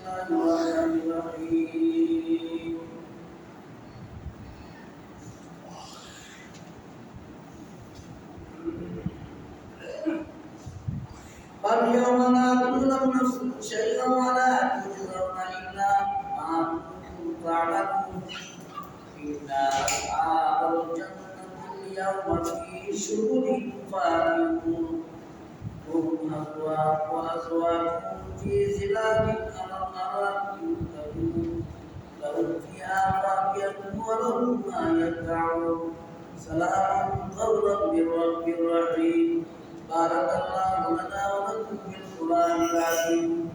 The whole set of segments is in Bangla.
الله الرحمن الرحيم فاليوم لا تظلم نفس شيئا ولا تجزون الا ما كنتم تعملون انا اصحاب الجنه اليوم في شغل فاكهون هم أزواج وأزواجهم في ظلال لهم فيها فاكهة ولهم ما يدعون سلام قولا من رب رحيم بارك الله لنا ولكم في القرآن العظيم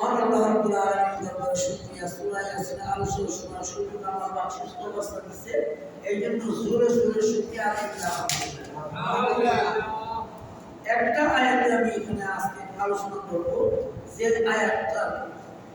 আমার আল্লাহ রাব্বুল আলামিন দরবারে শুকরিয়া সূরা ইয়াসিন আলোচনা শোনা শুকরিয়া আল্লাহ পাক সুস্থ অবস্থা দিচ্ছে এই জন্য জোরে জোরে শুকরিয়া আদায় করি আলহামদুলিল্লাহ একটা আয়াতে আমি এখানে আজকে আলোচনা করব যে আয়াতটা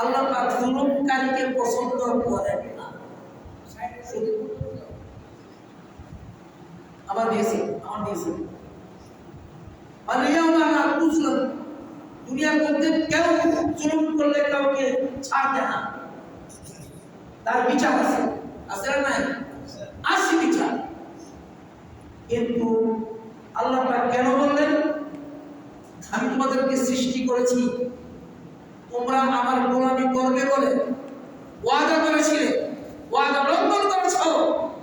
আল্লাহ পাক জুলুমকারীকে পছন্দ করেন না। আমার দিয়েছে আমার দিয়েছে। দুনিয়ার মধ্যে কেউ জুলুম করলে কাউকে ছাড় দেয় না। তার বিচার আছে আছে না নাই? আছে বিচার। কিন্তু আল্লাহ কেন বললেন, আমি তোমাদেরকে সৃষ্টি করেছি তোমরা আমার গোলামি করবে বলে ওয়াদা করেছিলে। ওয়াদা লঙ্ঘন করেছ।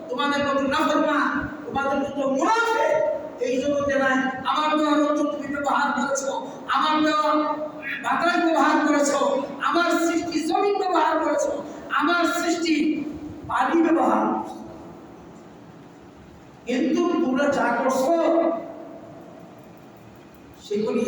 তোমাদের মতো নাফরমা তোমাদের মতো মুনাফে এই জগতে নাই। আমার দেওয়া রক্ত তুমি ব্যবহার করেছ, আমার দেওয়া বাতাস ব্যবহার করেছ, আমার সৃষ্টি জমিন ব্যবহার করেছ, আমার সৃষ্টি পানি ব্যবহার। কিন্তু তোমরা যা করছ, সেগুলি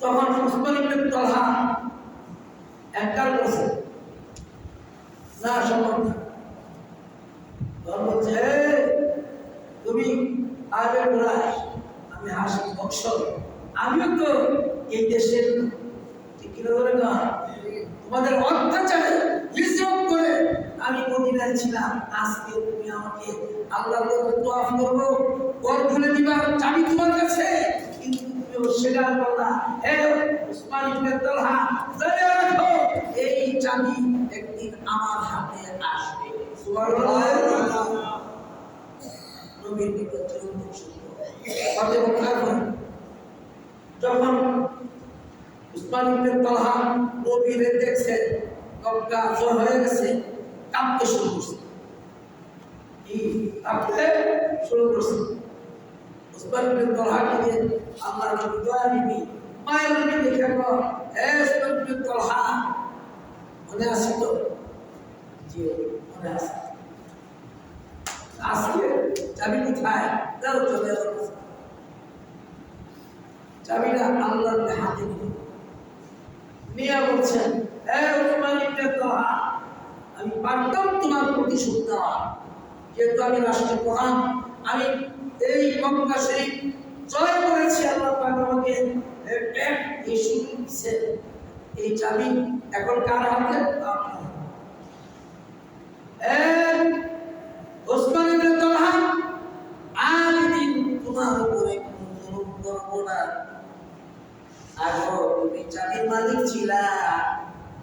তখন উসমান তালহা একবার বলছে, না বলছে তুমি আমি হাসি আমিও তো এই দেশের ধরে না? তোমাদের অত্যাচারে হিজরত করে আমি মদিনায় ছিলাম। আজকে তুমি আমাকে আল্লাহ তোয়াফ করব ঘর খুলে দিবার চাবি তোমার কাছে? অস্বীকার করলা হে উসমান ইবনে তালহা, জেনে রাখো, এই চাবি একদিন আমার হাতে আসবে। সুবহানাল্লাহ নবীর নিকট চিরন্তন সত্য তাতে যখন উসমান ইবনে তালহা নবীরে দেখছে কবকা জ্বর হয়ে গেছে, কাঁপতে শুরু করছে। কি কাঁপতে? শুরু করছে। উসমান ইবনে তালহাকে আল্লাহ নবী দোয়া নিবি মায়ের নবী দেখে গো হে উসমান ইবনে তালহা মনে আছে তো জি মনে আছে আজকে চাবি কোথায় দাও চলে চাবিটা আল্লাহর হাতে দিবে মিয়া বলছেন হে উসমান ইবনে তালহা আমি পারতাম তোমার প্রতিশোধ দেওয়া যেহেতু আমি রাষ্ট্রের প্রধান, আমি এই মক্কা শরীফ জয় করেছে আল্লাহ পাক আমাকে। ইস্যু দিচ্ছেন এই চাবি এখন কার হাতে? আপনার ওসমান ইবনে তালহা আর দিন তোমার উপরে কোনো জুলুম করব না। আর তুমি চাবির মালিক ছিলা।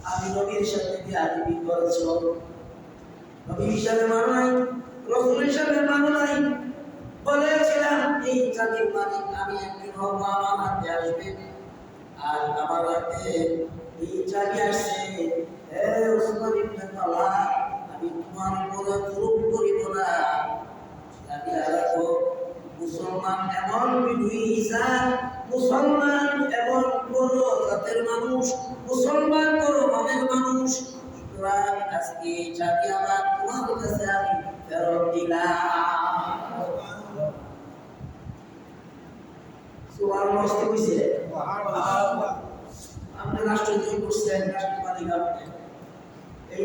আমি নবীর সাথে কি আদিবি করেছ নবী হিসাবে মানো নাই রসুল হিসাবে মানো নাই। এই মালিক আমি একদিন হব আমার হাতে আসবে। আর আমার হাতে এই চাবি আসছে আমি তোমার উপরে জুলুম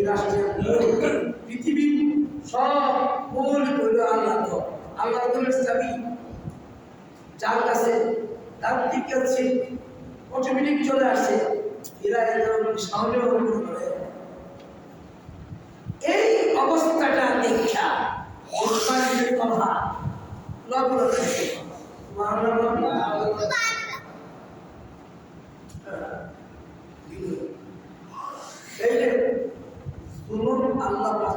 রাষ্ট্রের মূল পৃথিবীর সব মূল হইল আল্লাহ আল্লাহ চাবি। যার কাছে তার দিকে হচ্ছে অটোমেটিক চলে আসছে এরা সামনে মনে এই অবস্থাটা দেখা কথা। লগ্ন থেকে এই যে জুলুম আল্লাহ পাক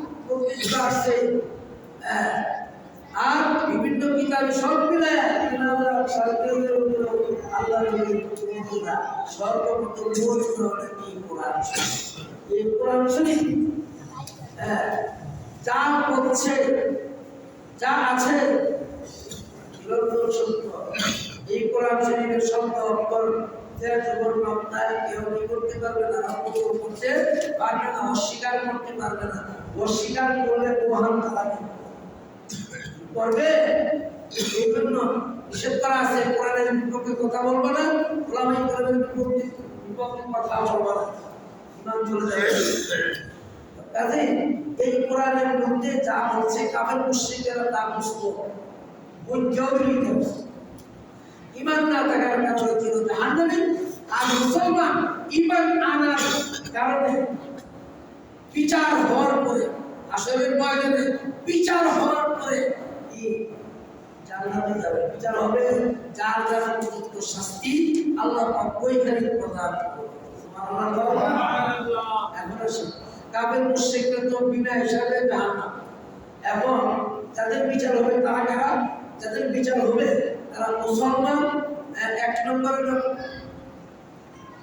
আসছে আর বিভিন্ন কিতাবে সব মিলে আল্লাহ যা করছে যা আছে সত্য। এই কোরআন শরীফের শব্দ অক্ষর কেউ করতে পারবে না করতে পারবে না, অস্বীকার করতে পারবে না অস্বীকার করলে মহান তালাকে করবে? এই জন্য নিষেধ করা আছে, কোরআনের বিপক্ষে কথা বলব না, ওলামাই কোরআনের বিপক্ষে বিপক্ষে কথা বলব না। চলে যাবে কাজে এই কোরআনের মধ্যে যা বলছে, কাফের মুশরিকেরা তা বুঝতো। বুঝতেও বিরোধিতা ইমান না থাকার কারণে ছিল জাহান্নামে আর মুসলমান ইমান আনার কারণে বিচার হওয়ার পরে আসলের ময়দানে বিচার হওয়ার পরে যাবে। বিচার হবে যার শাস্তি তো হিসাবে এবং যাদের বিচার হবে তারা যাদের বিচার হবে তারা মুসলমান। এক নম্বর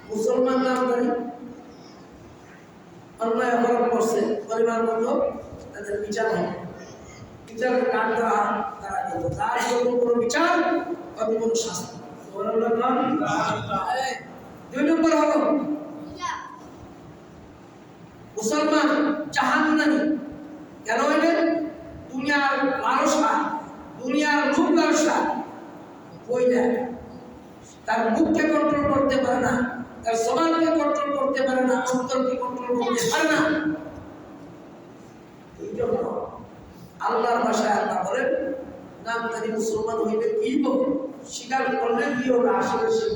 মুসলমান নাম ধরে অন্যায় অপরাধ করছে পরিবার মতো তাদের বিচার হবে বিচারের কাজ করা তারা করবে। তার জন্য কোনো বিচার কত কোনো শাস্তি। নাম। দুই নম্বর হলো, মুসলমান জাহান্নামী। কেন হইবে দুনিয়ার লালসা দুনিয়ার লালসা ওই দেয় তার মুখকে কন্ট্রোল করতে পারে না। তার সমাজকে কন্ট্রোল করতে পারে না, অন্তরকে কন্ট্রোল করতে পারে না। এই জন্য আল্লাহর ভাষায় আল্লাহ বলেন, নাম তারি মুসলমান হইবে কি হবে স্বীকার করলে কি হবে? আসলে সে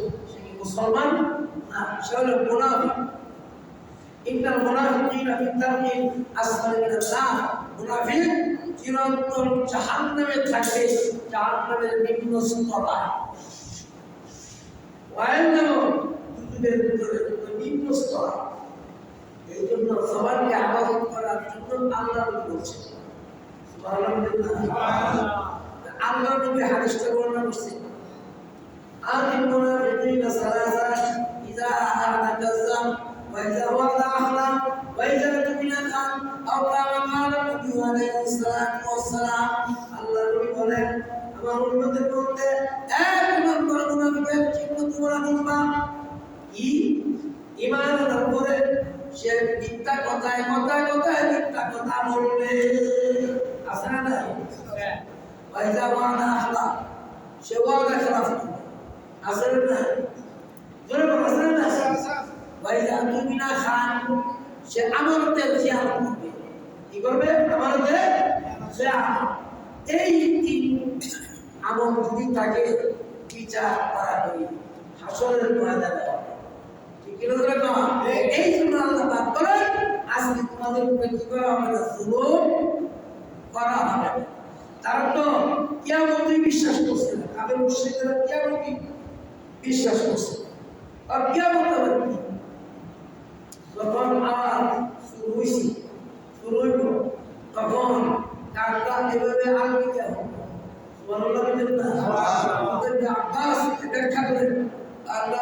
মুসলমান? না, সে হলো মুনাফিক। ইন্নাল মুনাফিকিনা আসফালি মিনান নার। মুনাফিক চিরন্তন জাহান্নামে থাকে, জাহান্নামের নিম্ন স্তরায় ওয়াইন্নাম দুজনের ভিতরে নিম্ন স্তর এই জন্য সবাইকে আবাদত করার জন্য আল্লাহ বলছে আল্লাহ নবী হাদিসটা বর্ণনা করছে আদিল মুনাফিকিনা সালাসা ইযা আহাদা কাযাম وإذا وعد أخلف وإذا اؤتمن خان أو كما قال النبي عليه الصلاة والسلام আল্লাহ নবী বলেন আমার উম্মতের মধ্যে এক নম্বর মুনাফিকের চিহ্ন তোমরা দেখবা কি ইমানের উপরে সে মিথ্যা কথায় কথায় কথায় মিথ্যা কথা বলবে। আছে না নাই? ওয়াইজা ওয়াদা আখলা সে ওয়াদা খেলাফ করবে। আছে না নাই? জোরে বলো আছে না নাই? ওয়াইজা তুমিনা খান সে আমানতের খেয়াল করবে। কি করবে? আমানতের খেয়াল এই তিন আমল যদি থাকে বিচার করা হই হাসরের ময়দানে আজকে তোমাদের উপরে কি করা হবে জুলুম করা হবে বিশ্বাস করছে না। কাদের মুশরিকরা কিয়ামতে বিশ্বাস করছে আর কিয়ামত হবে কি? যখন আবার শুরু হয়েছে শুরু হইব, তখন কাকটা এভাবে করেন। আল্লাহ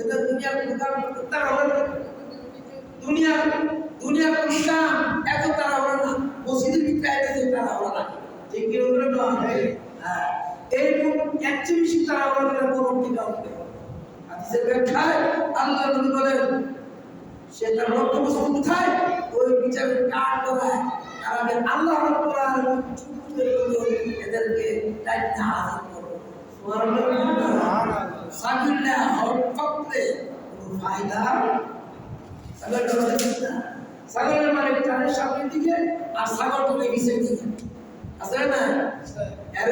এটা দুনিয়ার কোনো তারা ধরে দুনিয়া দুনিয়ার কোনো কাম এত তারা হলো না। মসজিদের ভিতরে এসে তারা হলো না। ঠিক কি না হ্যাঁ। এরকম একচেয়ে বেশি তারা হলো না কবর দিকে উঠবে হাদিসের ব্যাখ্যায় আল্লাহ নবী বলেন, সে তার লক্ষ্যবস্তু কোথায়? ওই বিচারের কাজ করায় কারণ আল্লাহ রব্বুল আলামিন এদেরকে দায়িত্ব হাজির করবে সুবহানাল্লাহ। সাবিল্লাহ হক করতে কোনো ফায়দা? সাগর না। মানে সামনের দিকে আর সাগর তোলে নিচের দিকে। আছে না? এর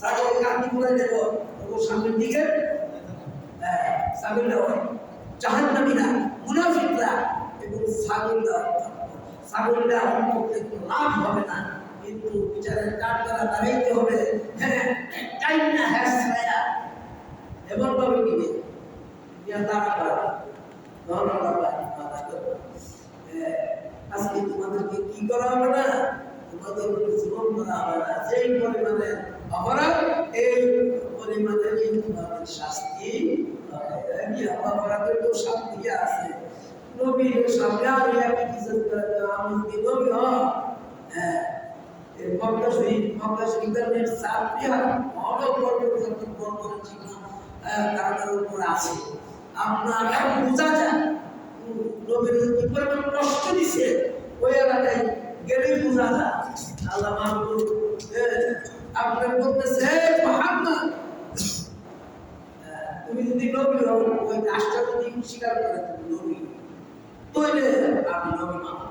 সাগর কান্দি করে দেব ও সামনের দিকে। হ্যাঁ, সাবিল্লাহ হয়। জাহান্নামীরা মুনাফিকরা এবং সাগররা সাগররা করতে কোনো লাভ হবে না। কিন্তু বিচারের কাঠ করা দাঁড়াইতে হবে। হ্যাঁ টাইম না হ্যাঁ ছায়া। এমন ভাবে নিবে তারা করা ধন্যবাদ আজকে তোমাদেরকে কি করা হবে না? তোমাদের জীবন করা হবে না। সেই পরিমাণে অপরাধ, এই পরিমাণে তোমাদের শাস্তি অপরাধের তো শাস্তি আছে। নবীর সামনে আর ইয়াকে কি করতে আমি নবী হ্যাঁ মক্কা শরীফ মক্কা শরীফের সাতটি অনেক বড় বড় চিহ্ন তার উপর আছে। আপনার এখন বোঝা যায় নবীর কি পরিমাণ কষ্ট দিছে, ওই এলাকায় গেলেই বোঝা যায়। আল্লাহ মাহবুব আপনার বলতেছে মোহাম্মদ তুমি যদি নবী হও, ওই কাজটা যদি স্বীকার করে তুমি নবী। তৈলে আমি নবী মানব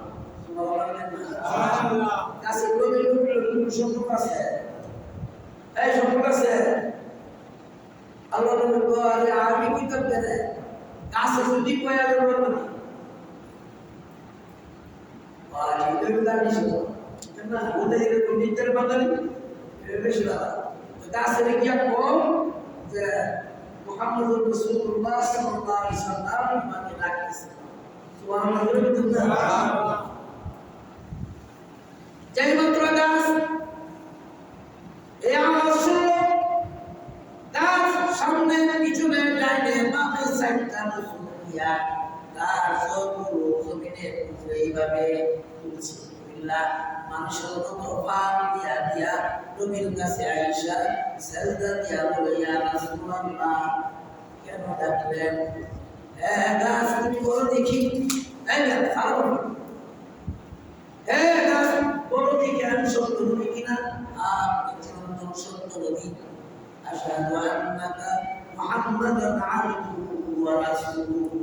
এই সম্পর্ক আছে আল্লাহ নবী বলে আরবি কিতাব দেয় কাছে যদি কয়া দেবো না আর এটা দাঁড়িয়ে ছিল না ওদের এরকম নিজের বাঙালি বেশি দাদা কাছে গিয়া কম যে মোহাম্মদ রসুল্লাহ সাল্লাল্লাহু আলাইহি সাল্লাম মানে লাগতেছে সুবহানাল্লাহ যাই মাত্র গাছ এই আওয়াজ শুনলো গাছ সামনে পিছনে ডাইনে বামে সাইডটা দিয়া তার সবগুলো জমিনের উপরে এইভাবে তুলছে। মানুষের মতো পান দিয়া দিয়া নবীর কাছে আইসা সেজদা দিয়া বলে, ইয়া রাসূলুল্লাহ, কেন ডাকলেন? হ্যাঁ গাছ, তুমি বলো দেখি। এই না খারাপ হ্যাঁ গাছ বলো দেখি আমি সত্য নবী কিনা আপনি চিরন্তন সত্য নবী আশহাদু আন্নাকা মুহাম্মাদান আবদুহু ওয়া রাসূলুহু।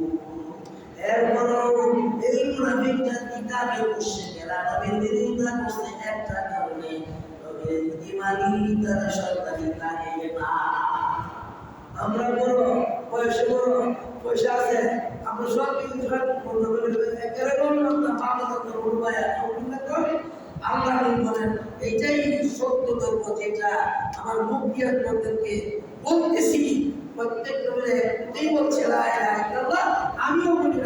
আমরা বড় পয়সা বড় পয়সা আছে। আমরা সব কিছু সব বন্ধ একেবারে বললাম না পাবো তো বড় ভাই আল্লাহ বলেন এইটাই সত্য ধর্ম যেটা আমার মুখ আপনাদেরকে বলতেছি। প্রত্যেক নবীরে এই বলছে আমিও বলি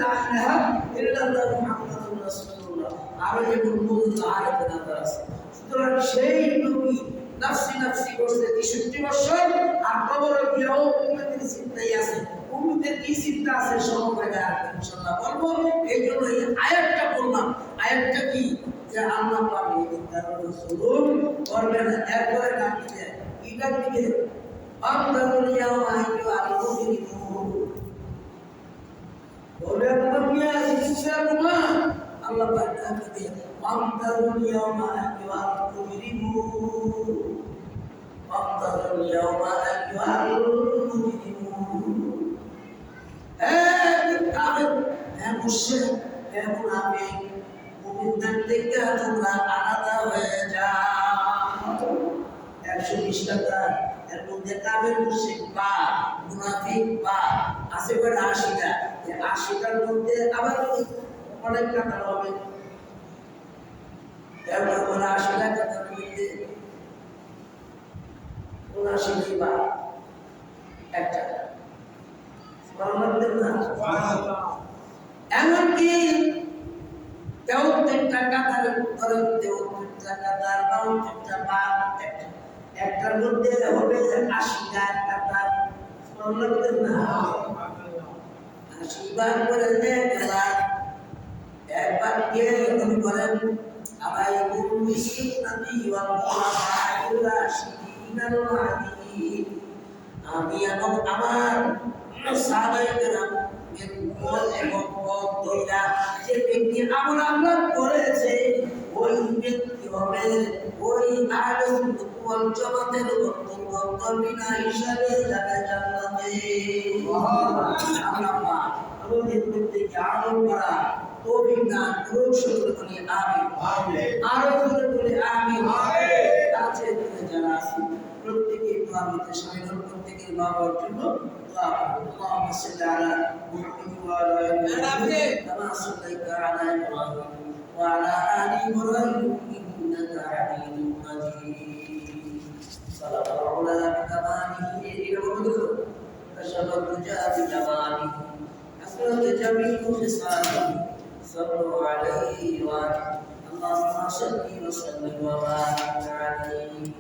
আরও যেমন নাম্বার আছে। সুতরাং সেই নবী নাফসি নাফসি করছে 63 বছর, আর কবরে গিয়েও উম্মতের চিন্তাই আছে। পূর্বতে কি চিন্তা আছে? সময় ইনশাল্লাহ বলব, এই জন্য এই আয়াতটা বললাম। আয়াতটা কি? যে আল্লাহ পাক এই কারণে সুলুম করবে না এরপরে ডাক দিবে কি ডাক দিবে আল্লাহুল ইয়াওমা আইয়ুহাল মুজরিমুন বলে মিয়া ইসলামা আল্লাহ পাক ডাক দিবে আল্লাহুল ইয়াওমা আইয়ুহাল মুজরিমুন আল্লাহুল ইয়াওমা আইয়ুহাল আশিটা। আশিটার মধ্যে আবার অনেক হবে এবার করে আশি লাখ টাকার মধ্যে উনাশি বা? এক টাকা এমনকি তেউত্তর টাকা তার ধরেন তেউত্তর টাকা একটার মধ্যে হবে আশি লাখ টাকা লাগতেন না? আশি মনে করেন আমি এবং আমার সাহাবাইকেরাম এবং বন্ধুরা যে ব্যক্তি আমল করেছে, ওই ব্যক্তি হবে আহলে সুন্নাত ওয়াল জামাতের অন্তর্ভুক্ত হিসাবে যারা জান্নাতে। আমরা মা আমাদের প্রত্যেককে আমল করা তৌফিক দান করুন সকলে বলি আমিন। আরও জোরে বলি আমিন। কাছে দূরে যারা আছেন প্রত্যেকে দোয়ার মধ্যে সামিল প্রত্যেকের বাবার জন্য দোয়া করুন। আল্লাহুম্মা সাল্লি আলা মুহাম্মাদ ওয়া আলা আলি মুহাম্মাদ কামা সাল্লাইতা আলা ইব্রাহিম ওয়া আলা আলি ইব্রাহিম। صدق العلا بكماله العذر كشف الرجاء بجماله حسنت جميع خصاله صلوا عليه وآله اللهم وسلم وبارك عليه.